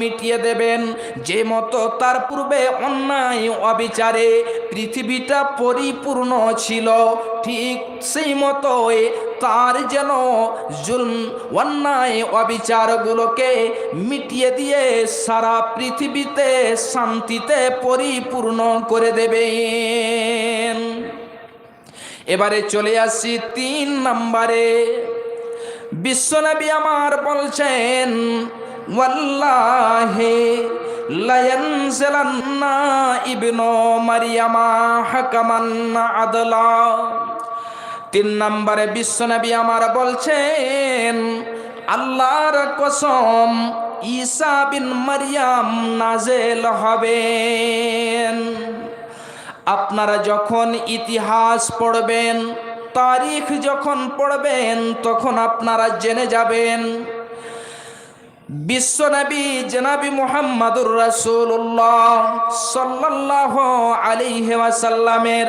মিটিয়ে দেবেন। যে মতো তার পূর্বে অন্যায় অবিচারে পৃথিবীটা পরিপূর্ণ ছিল, ঠিক সেই মতোই তার যেন জুলম, অন্যায় অবিচারগুলোকে মিটিয়ে দিয়ে সারা পৃথিবীতে শান্তিতে পরিপূর্ণ করে দেবেন। এবারে চলে আসি তিন নম্বরে। বিশ্বনবী আমার বলছেন ওয়াল্লাহে লায়ানজিলান্না ইবনু মারিয়ামা হাকামান আদলা। তিন নম্বরে বিশ্বনবী আমার বলছেন, আল্লাহর কসম ঈসা বিন মারিয়াম নাজেল হবেন। আপনারা যখন ইতিহাস পড়বেন, তারিখ যখন পড়বেন, তখন আপনারা জেনে যাবেন বিশ্বনবী জনাবি মোহাম্মদুর রাসূলুল্লাহ আলী আলাইহি ওয়াসাল্লামের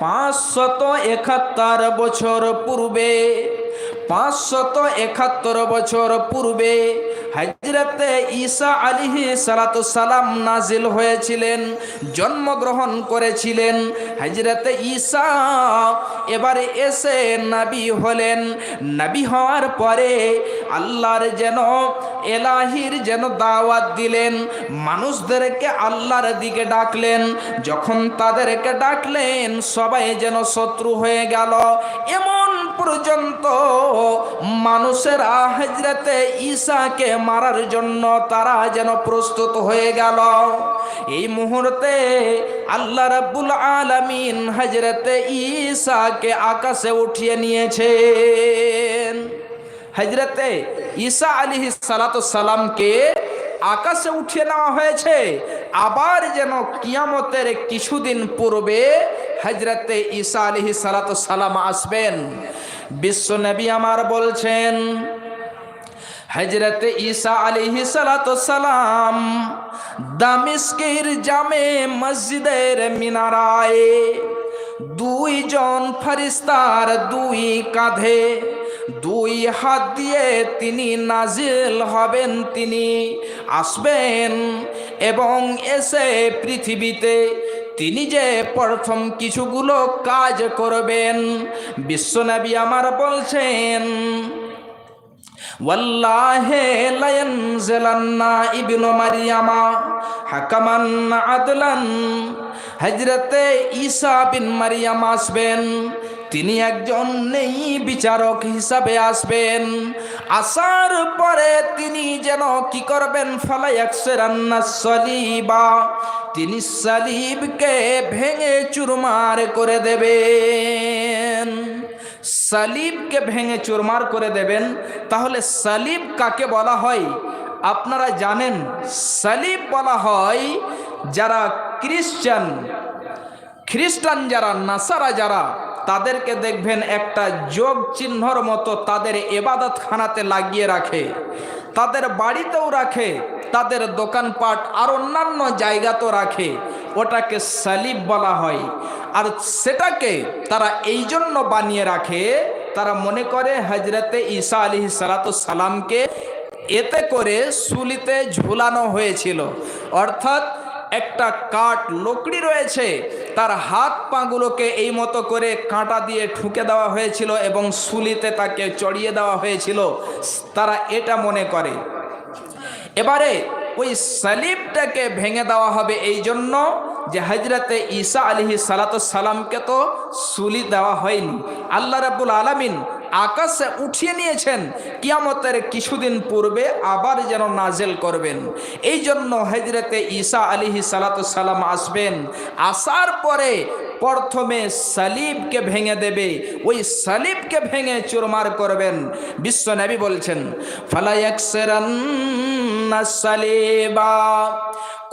পাঁচশত একাত্তর বছর পূর্বে পাঁচশত একাত্তর বছর পূর্বে হজরতে ঈসা আলিহি সালাতু সালাম নাজিল হয়েছিলেন, জন্মগ্রহণ করেছিলেন। হজরতে ঈসা এবারে এসে নাবি হলেন। নাবি হওয়ার পরে আল্লাহর যেন, এলাহির যেন দাওয়াত দিলেন। মানুষদেরকে আল্লাহর দিকে ডাকলেন। যখন তাদেরকে ডাকলেন, সবাই যেন শত্রু হয়ে গেল। এমন পর্যন্ত মানুষেরা হজরতে ঈশাকে মারার জন্য তারা যেন প্রস্তুত হয়ে গেল। এই মুহূর্তে আল্লাহ রাব্বুল আলামিন হজরতে ঈশাকে আকাশে উঠিয়ে নিয়েছেন। হজরতে ঈসা আলিহি সালাতু সালামকে আকাশে উঠিয়ে নেওয়া হয়েছে। আবার যেন কিয়ামতের কিছুদিন পূর্বে হজরতে ঈসা আলিহি সালাতু সালাম আসবেন। বিশ্ব নবী আমার বলছেন হজরত ঈসা আলিহি সালাম দামিস্কের জামে মসজিদের মিনারায় দুইজন ফারিস্তার দুই কাঁধে দুই হাত দিয়ে তিনি নাজিল হবেন তিনি, আসবেন এবং এসে পৃথিবীতে তিনি যে প্রথম কিছুগুলো কাজ করবেন বিশ্বনবী আমার বলছেন, ওয়াল্লাহে মারিয়ামা হাকামান আদলান হজরতে ঈসা বিন মারিয়াম আসবেন। তিনি একজন নেই বিচারক হিসাবে আসবেন। আসার পরে তিনি যেন কি করবেন? ফালাই একসেরান্না সলিবা তিনি সালিবকে ভেঙে চুরমার করে দেবেন। সালিবকে ভেঙে চুরমার করে দেবেন। তাহলে সালিব কাকে বলা হয়? আপনারা জানেন, সালিব বলা হয় যারা খ্রিস্টান। খ্রিস্টান যারা, নাসারা যারা তাদেরকে দেখবেন একটা যোগ চিহ্নর মতো তাদের এবাদত খানাতে লাগিয়ে রাখে। তাদের বাড়িতেও রাখে, তাদের দোকানপাট আর অন্যান্য জায়গাতেও রাখে। ওটাকে সালিব বলা হয়। আর সেটাকে তারা এই জন্য বানিয়ে রাখে, তারা মনে করে হজরতে ঈসা আলি সালামকে এতে করে সুলিতে ঝুলানো হয়েছিল। অর্থাৎ একটা কাঠ লকড়ি রয়েছে। তার হাত পাগুলোকে এই মতো করে কাঁটা দিয়ে ঠুকে দেওয়া হয়েছিল এবং সুলিতে তাকে চড়িয়ে দেওয়া হয়েছিল। তারা এটা মনে করে। এবারে ওই সালিবটাকে ভেঙে দেওয়া হবে এই জন্য যে হজরতে ঈসা আলিহি সালাতামকে তো সুলি দেওয়া হয়নি। আল্লাহ রাবুল আলমিন আকাশে উঠিয়ে নিয়েছেন। কিয়ামতের কিছুদিন পূর্বে আবার যেন নাজেল করবেন। এই জন্য হজরতে ঈসা আলিহি সালাতাম আসবেন। আসার পরে প্রথমে সালিবকে ভেঙে দেবে। ওই সালিবকে ভেঙে চুরমার করবেন। বিশ্ব নবী বলছেন ফালাইবা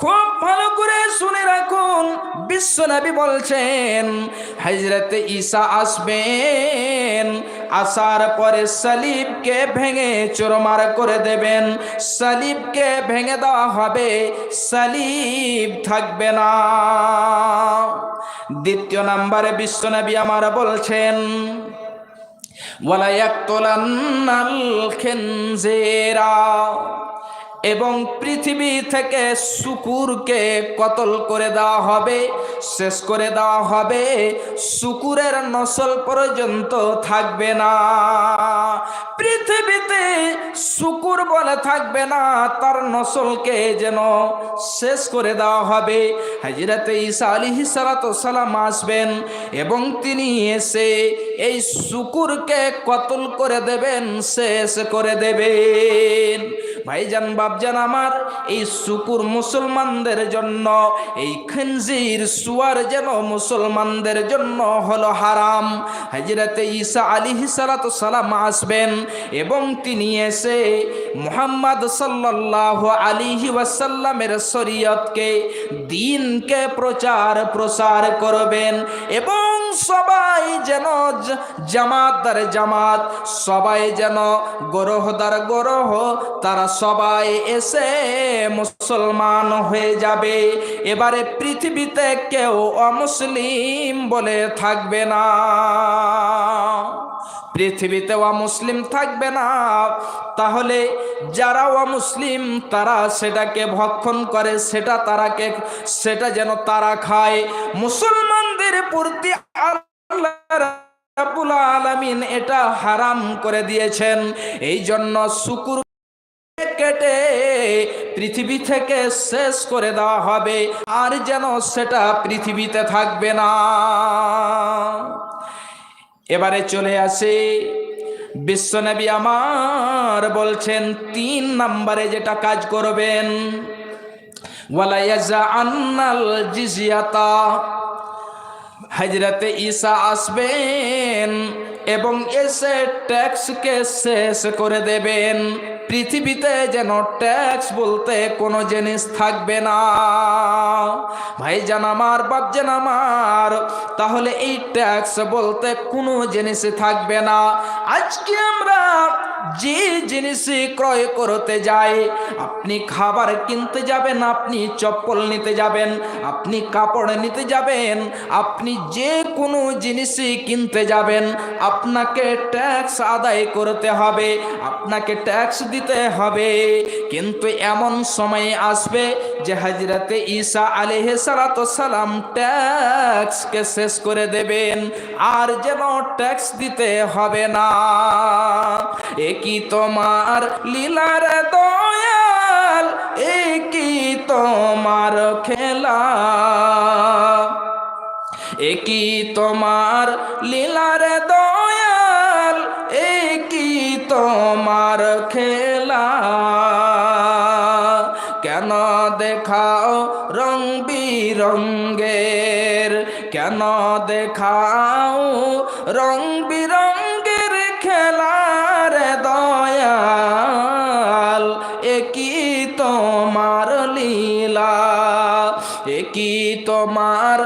খুব ভালো করে শুনে রাখুন। বিশ্ব নবী বলছেন হজরত ঈসা আসবেন। আসার পরে সালিবকে ভেঙে চোরমার করে দেবেন। সালিবকে ভেঙে দেওয়া হবে, সালিব থাকবে না। দ্বিতীয় নাম্বারে বিশ্বনবী আমার বলছেন, ওয়ালায়াক্তুলান্নাল খিনজিরা। এবং পৃথিবী থেকে শুকুরকে কতল করে দেওয়া হবে, শেষ করে দেওয়া হবে, শুকুরের নসল পর্যন্ত থাকবে না। পৃথিবীতে শুকুর বলে থাকবে না, তার নসলকে যেন শেষ করে দেওয়া হবে। হাজিরাতে ঈসা আলী সালাম আসবেন এবং তিনি এসে এই শুকুরকে কতল করে দেবেন, শেষ করে দেবেন। ভাইজান বাবজান আমার, এই শুকুর মুসলমানদের জন্য, এই খঞ্জির সুয়ার যেন মুসলমানদের জন্য হলো হারাম। হাজিরাতে ঈসা আলী সালাম আসবেন এবং তিনি এসে মুহাম্মদ সাল্লাহ আলিহি ওয়াসাল্লামের শরীয়তকে, দিনকে প্রচার প্রসার করবেন এবং সবাই যেন জামাতদার জামাত সবাই যেন গরহদার গরহ তারা সবাই এসে মুসলমান হয়ে যাবে। এবারে পৃথিবীতে কেউ অমুসলিম বলে থাকবে না। পৃথিবীতে অমুসলিম থাকবে না। তাহলে যারা অমুসলিম, তারা সেটাকে ভক্ষণ করে, সেটা তারাকে, সেটা যেন তারা খায়। মুসলমানদের প্রতি আল্লাহ আলামিন এটা হারাম করে দিয়েছেন। এই জন্য শুকুর কেটে পৃথিবী থেকে শেষ করে দেওয়া হবে, আর যেন সেটা পৃথিবীতে থাকবে না। এবারে চলে আসে। বিশ্বনবী আমার বলছেন, তিন নম্বরে যেটা কাজ করবেন হজরতে ঈসা আসবেন এবং এসে ট্যাক্সকে শেষ করে দেবেন। পৃথিবীতে যেন ট্যাক্স বলতে কোনো জিনিস থাকবে না। ভাই ভাইজান আমার বাপজান আমার, তাহলে এই ট্যাক্স বলতে কোনো জিনিস থাকবে না। আজকে আমরা যে জিনিস ক্রয় করতে যায়, আপনি খাবার কিনতে যাবেন, আপনি চপ্পল নিতে যাবেন, আপনি কাপড় নিতে যাবেন, আপনি যে কোনো জিনিসই কিনতে যাবেন, আপনাকে ট্যাক্স আদায় করতে হবে, আপনাকে ট্যাক্স দিতে হবে। কিন্তু এমন সময় আসবে যে হাজরাতে ঈসা আলিহে সালাম ট্যাক্সকে শেষ করে দেবেন, আর যেন ট্যাক্স দিতে হবে না। একই তোমার লীলার দয়াল এ কি তোমার খেলা। একই তোমার লীলার দয়াল এ কি তোমার খেলা। কেন দেখাও রং বিরঙ্গের? কেন দেখাও রং বিরঙ্গের একই তোমার লীলা? একই তোমার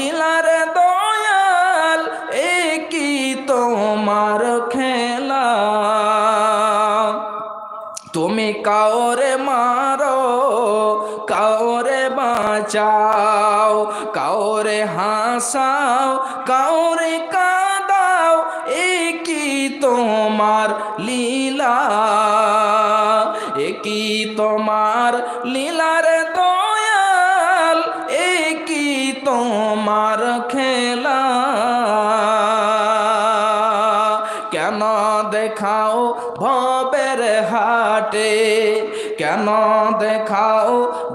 লীলার দয়াল একই তোমার খেলা? তুমি কাওরে মারো কাওরে বাঁচাও।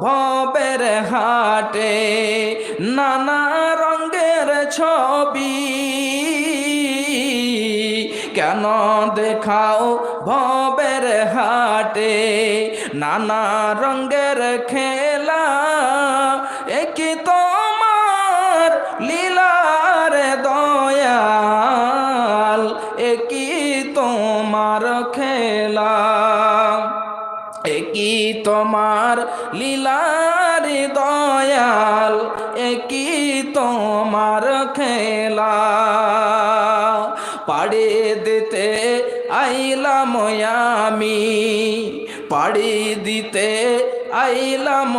ভবের হাটে নানা রঙের ছবি। কেন দেখাও ভবের হাটে নানা রঙের খেলা? একই তোমার লীলার দয়াল? একই তোমার খেলা? একই তোমার লীলার দয়াল, একই তোমার খেলা। পাড়ে দিতে আইলাম আমি, পাড়ি দিতে আইলাম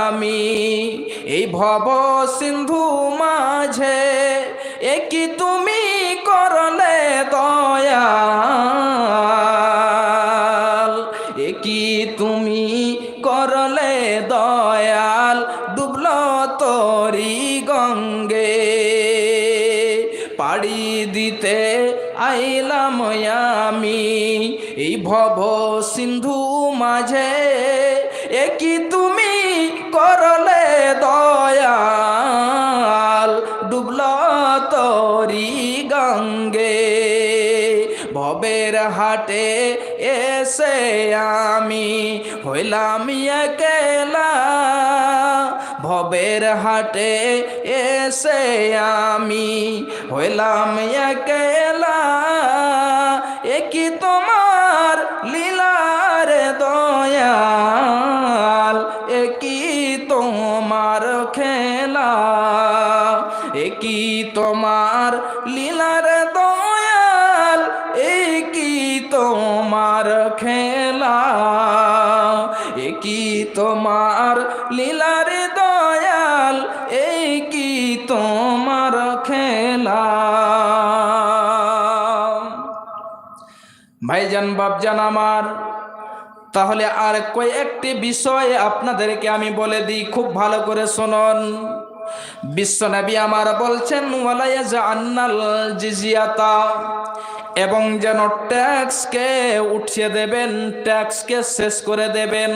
আমি। এই ভব সিন্ধু মাঝে একই তুমি করলে দয়াল আমি। এই ভব সিন্ধু মাঝে একই তুমি করলে দয়াল? ডুবল তরি গঙ্গে। ভবের হাটে এসে আমি হইলাম একেলা। ভবের হাটে এসে আমি হইলাম একেলা। একই তোমার লীলার দয়াল, একই তোমার খেলা, একই তোমার লীলার দয়াল, একই তোমার খেলা, একই তোমার লীলার দয়াল, একই তোমার খেলা। ভাইজান বাবজান আমার। তাহলে আর কয়েকটি বিষয় আপনাদেরকে আমি বলে দিই, খুব ভালো করে শুনুন। বিশ্বনবী আমার বলছেন জিজিয়াতা এবং যেন ট্যাক্সকে উঠিয়ে দেবেন, ট্যাক্সকে শেষ করে দেবেন।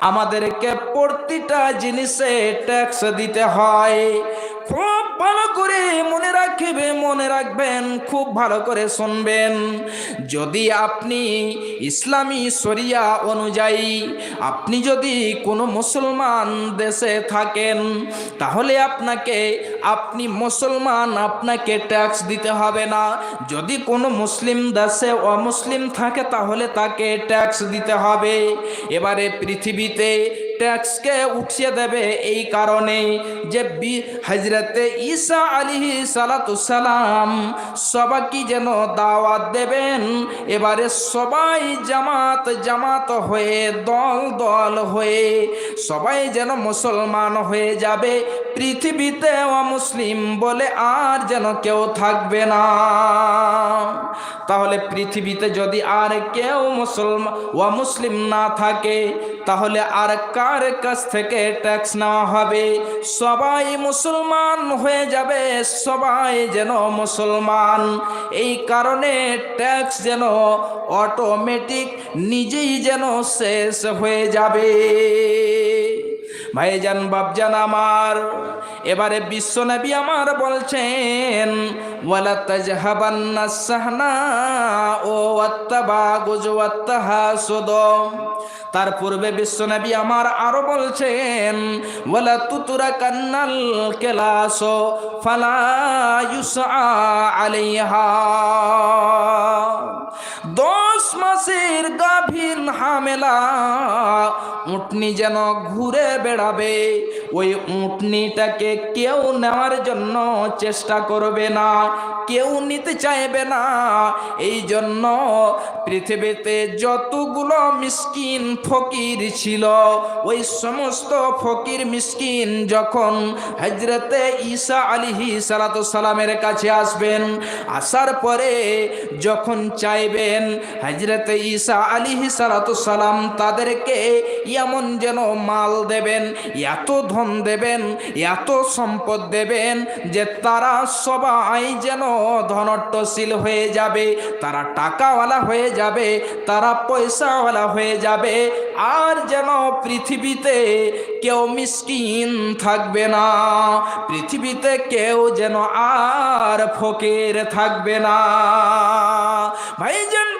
আমাদেরকে প্রতিটা জিনিসে ট্যাক্স দিতে হয়। ভালো করে মনে রাখবে, মনে রাখবেন, খুব ভালো করে শুনবেন। যদি আপনি ইসলামী শরিয়া অনুযায়ী আপনি যদি কোনো মুসলমান দেশে থাকেন, তাহলে আপনাকে, আপনি মুসলমান, আপনাকে ট্যাক্স দিতে হবে না। যদি কোনো মুসলিম দেশে অমুসলিম থাকে, তাহলে তাকে ট্যাক্স দিতে হবে। এবারে পৃথিবীতে ট্যাক্সকে উঠিয়ে দেবে এই কারণে যে হজরতে ঈসা আলিহি সালাতুসালাম সবাইকে যেন দাওয়াত দেবেন। এবারে সবাই জামাত জামাত হয়ে, দল দল হয়ে সবাই যেন মুসলমান হয়ে যাবে। পৃথিবীতে মুসলিম বলে আর যেন কেউ থাকবে না। তাহলে পৃথিবীতে যদি আর কেউ মুসলমান ও মুসলিম না থাকে, তাহলে আর কার কাছ থেকে ট্যাক্স নেওয়া হবে। সবাই মুসলমান হয়ে যাবে, সবাই যেন মুসলমান। এই কারণে ট্যাক্স যেন অটোমেটিক নিজেই যেন শেষ হয়ে যাবে। ভাইজান বাবজান আমার এবারে বিশ্বনবী আমার বলছেন ও তার পূর্বে বিশ্বনবী আমার আরও বলছেন ওয়ালা তুতুরা কেলাস ফালা ইউসা আলাইহা। দশ মাসের গাভীর হামেলা, উটনি যেন ঘুরে বেড়াবে। ওই উটনিটাকে কেউ নেওয়ার জন্য চেষ্টা করবে না, কেউ নিতে চাইবে না। এই জন্য পৃথিবীতে যতগুলো মিসকিন ফকির ছিল, ওই সমস্ত ফকির মিসকিন যখন হজরতে ঈসা আলিহি সালামের কাছে আসবেন, আসার পরে যখন চাইবেন হজরতে ঈসা আলিহি সালাম তাদেরকে এমন যেন মাল দেবেন, এত ধন দেবেন, এত সম্পদ দেবেন যে তারা সবাই যেন ধনট্টশীল হয়ে যাবে, তারা টাকাওয়ালা হয়ে যাবে, তারা পয়সাওয়ালা হয়ে যাবে, আর যেন পৃথিবীতে কেউ মিসকিন থাকবে না, পৃথিবীতে কেউ যেন আর ফকির থাকবে না। ভাইজান বাবজান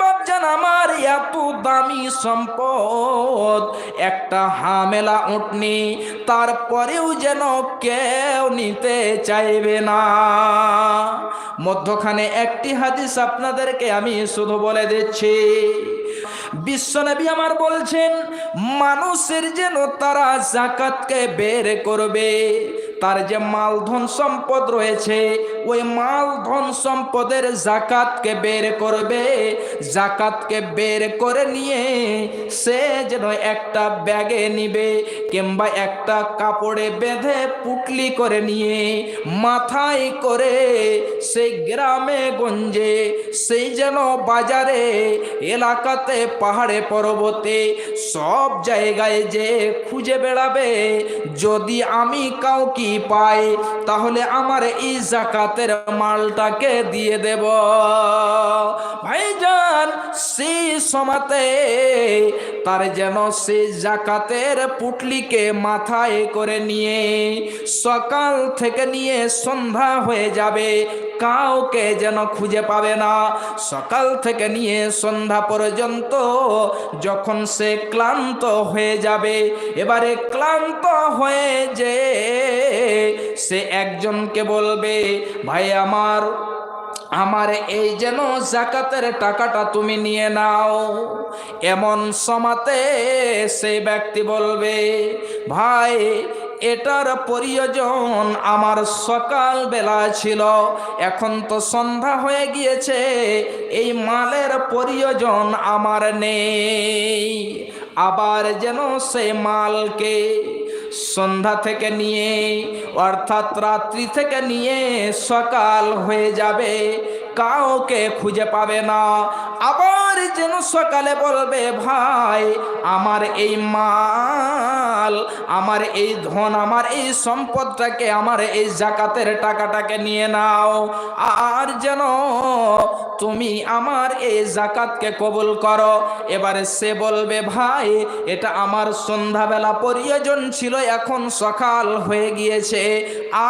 আমার এত দামি সম্পদ, একটা হামেলা উঠনি, তারপরেও যেন কেউ নিতে চাইবে না। মধ্যখানে একটি হাদিস আপনাদেরকে আমি শুধু বলে দিচ্ছি। বিশ্বনবী আমার বলছেন, মানুষের যেন তারা জাকাতকে বের করবে তার যে মাল ধন সম্পদ রয়েছে, ওই মাল ধন সম্পদের জাকাতকে বের করবে। জাকাতকে বের করে নিয়ে সে যেন একটা ব্যাগে নিবে কিংবা একটা কাপড়ে বেঁধে পুটলি করে নিয়ে মাথায় করে সেই গ্রামে গঞ্জে, সেই যেন বাজারে, এলাকাতে, পাহাড়ে, পর্বতে, সব জায়গায় যে খুঁজে বেড়াবে। যদি আমি কাউকে পাই, তাহলে আমার এই জাকাতের মালটাকে দিয়ে দেব। ভাইজান, সেই সমাতে তার যেন সে জাকাতের পুটলিকে মাথায় করে নিয়ে সকাল থেকে নিয়ে সন্ধ্যা হয়ে যাবে। কাউকে যেন খুঁজে পাবে না। সকাল থেকে নিয়ে সন্ধ্যা পর্যন্ত যখন সে ক্লান্ত হয়ে যাবে, এবারে ক্লান্ত হয়ে যে সে একজনকে বলবে, ভাই আমার আমার এই যেন জাকাতের টাকাটা তুমি নিয়ে নাও। এমন সমাতে সেই ব্যক্তি বলবে, ভাই এটার প্রয়োজন আমার সকাল বেলা ছিল। এখন তো সন্ধ্যা হয়ে গিয়েছে, এই মালের প্রয়োজন আমার নেই। আবার যেন সেই মালকে সন্ধ্যা থেকে নিয়ে, অর্থাৎ রাত্রি থেকে নিয়ে সকাল হয়ে যাবে, কাউকে খুঁজে পাবে না। আবার যেন সকালে বলবে, ভাই, আমার এই মাল, আমার এই ধন, আমার এই সম্পদটাকে, আমার এই জাকাতের টাকাটাকে নিয়ে নাও। আর যেন তুমি আমার এই জাকাতকে কবুল করো। এবারে সে বলবে, ভাই, এটা আমার সন্ধ্যাবেলা প্রয়োজন ছিল, এখন সকাল হয়ে গিয়েছে,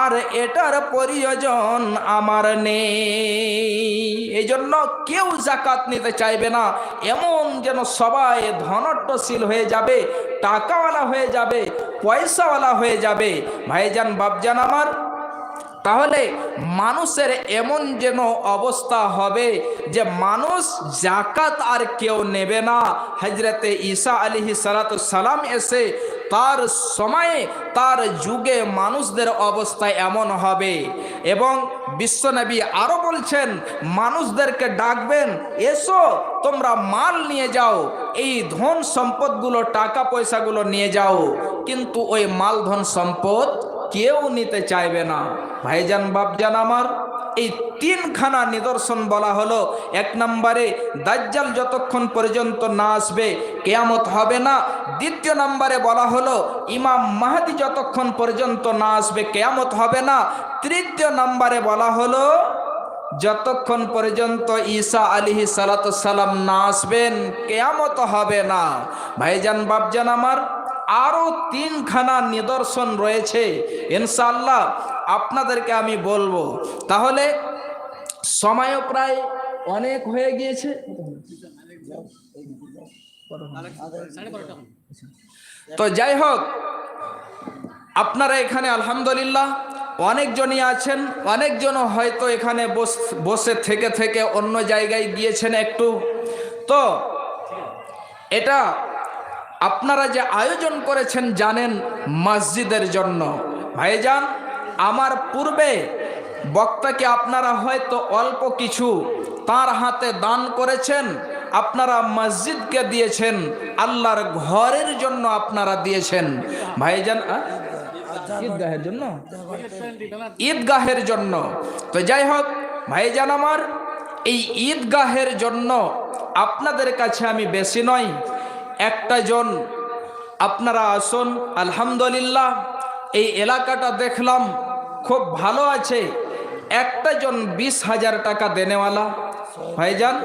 আর এটার প্রয়োজন আমার নেই। এই জন্য কেউ জাকাত নিতে চাইবে না। এমন যেন সবাই ধনট্টশীল হয়ে যাবে, টাকাওয়ালা হয়ে যাবে, পয়সাওয়ালা হয়ে যাবে। ভাইজান বাবজান আমার তাহলে মানুষের এমন যেন অবস্থা হবে যে মানুষ জাকাত আর কেউ নেবে না। হজরতে ঈসা আলিহি সালাম এসে তার সময়ে, তার যুগে মানুষদের অবস্থা এমন হবে এবং বিশ্বনবী আরও বলছেন, মানুষদেরকে ডাকবেন, এসো, তোমরা মাল নিয়ে যাও, এই ধন সম্পদগুলো, টাকা পয়সাগুলো নিয়ে যাও। কিন্তু ওই মাল ধন সম্পদ কেউ নিতে চাইবে না। ভাইজান, বাপজান আমার, এই তিনখানা নিদর্শন বলা হলো। এক নম্বরে, দাজ্জাল যতক্ষণ পর্যন্ত না আসবে, কেয়ামত হবে না। দ্বিতীয় নম্বরে বলা হলো, ইমাম মাহাদি যতক্ষণ পর্যন্ত না আসবে, কেয়ামত হবে না। তৃতীয় নম্বরে বলা হলো, যতক্ষণ পর্যন্ত ঈসা আলিহি সালাম না আসবেন, কেয়ামত হবে না। ভাইজান, বাপজান আমার আরও তিনখানা নিদর্শন রয়েছে। ইনশাল্লাহ আপনাদেরকে আমি বলব। তাহলে সময়ও প্রায় অনেক হয়ে গিয়েছে। তো যাই হোক, আপনারা এখানে আলহামদুলিল্লাহ অনেকজনই আছেন অনেকজন হয়তো এখানে বসে থেকে থেকে অন্য জায়গায় গিয়েছেন একটু। তো এটা আপনারা যে আয়োজন করেছেন জানেন মসজিদের জন্য। ভাইজান, আমার পূর্বে বক্তাকে আপনারা হয়তো অল্প কিছু তার হাতে দান করেছেন, আপনারা মসজিদকে দিয়েছেন, আল্লাহর ঘরের জন্য আপনারা দিয়েছেন। ভাইজান ঈদগাহের জন্য? ঈদগাহের জন্য। তো যাই হোক, ভাইজান আমার, এই ঈদগাহের জন্য আপনাদের কাছে আমি বেশি নয় একটা জন, আপনারা আসুন, আলহামদুলিল্লাহ, এই এলাকাটা দেখলাম, খুব ভালো আছে। একটা জন বিশ হাজার টাকা দেনেওয়ালা। ভাইজান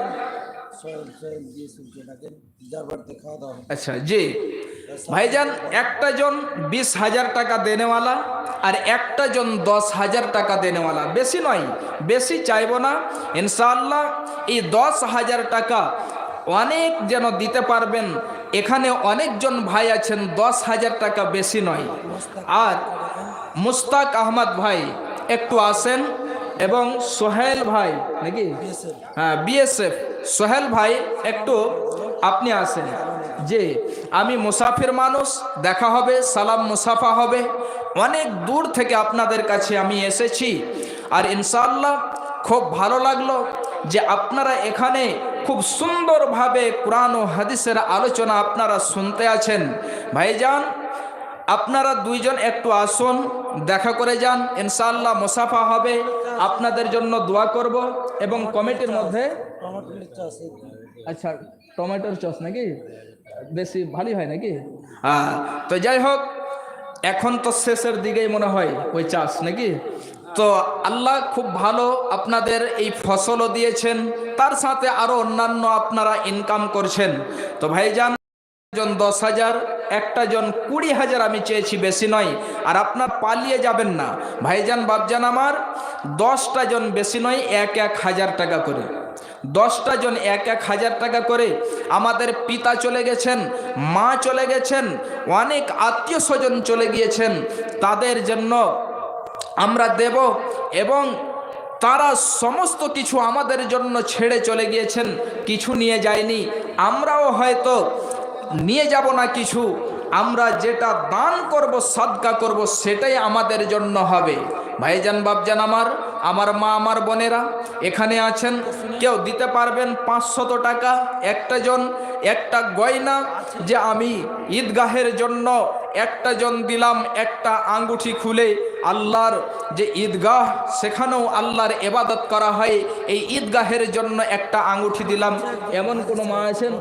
আচ্ছা জি। ভাইজান একটা জন বিশ হাজার টাকা দেনেওয়ালা আর একটা জন দশ হাজার টাকা দেনেওয়ালা। বেশি নয়, বেশি চাইব না। ইনশাআল্লাহ, এই দশ হাজার টাকা অনেক যেন দিতে পারবেন। এখানে অনেকজন ভাই আছেন, দশ হাজার টাকা বেশি নয়। আর মুস্তাক আহমদ ভাই, একটু আসেন। এবং সোহেল ভাই, নাকি? হ্যাঁ বিএসএফ। সোহেল ভাই, একটু আপনি আসেন। যে আমি মুসাফির মানুষ, দেখা হবে, সালাম মুসাফা হবে। অনেক দূর থেকে আপনাদের কাছে আমি এসেছি। আর ইনশাল্লাহ খুব ভালো লাগল যে আপনারা এখানে খুব সুন্দরভাবে কোরআন ও হাদিসের আলোচনা আপনারা শুনতে আছেন। ভাইজান, আপনারা দুইজন একটু আসুন, দেখা করে যান, ইনশাআল্লাহ মুসাফা হবে। আপনাদের জন্য দোয়া করব এবং কমিটির মধ্যে আচ্ছা টমেটোর চস নাকি? বেশি ভালোই হয় নাকি? হ্যাঁ তো যাই হোক, এখন তো শেষের দিকেই মনে হয় ওই চাষ নাকি? তো আল্লাহ খুব ভালো আপনাদের এই ফসলও দিয়েছেন, তার সাথে আরও অন্যান্য আপনারা ইনকাম করছেন। তো ভাইজান জন দশ হাজার, একটা জন কুড়ি হাজার আমি চেয়েছি, বেশি নয়, আর আপনার পালিয়ে যাবেন না। ভাইজান বাবজান আমার, দশটা জন বেশি নয়, এক এক হাজার টাকা করে। দশটা জন এক এক হাজার টাকা করে আমাদের পিতা চলে গেছেন, মা চলে গেছেন, অনেক আত্মীয় স্বজন চলে গিয়েছেন, তাদের জন্য আমরা দেব এবং তারা সমস্ত কিছু আমাদের জন্য ছেড়ে চলে গিয়েছেন, কিছু নিয়ে যায়নি। আমরাও হয়তো নিয়ে যাব না কিছু, আমরা যেটা দান করব, সাদকা করব, সেটাই আমাদের জন্য হবে। ভাইজান বাবজান আমার আমার মা, আমার বোনেরা এখানে আছেন। কেউ দিতে পারবেন পাঁচশত টাকা, একটা জন, একটা গয়না যে আমি ঈদগাহের জন্য একটা জন দিলাম, একটা আঙ্গুঠি খুলে আল্লাহর যে ঈদগাহ, সেখানেও আল্লাহর এবাদত করা হয়, এই ঈদগাহের জন্য একটা আঙ্গুঠি দিলাম। এমন কোনো মা আছেন?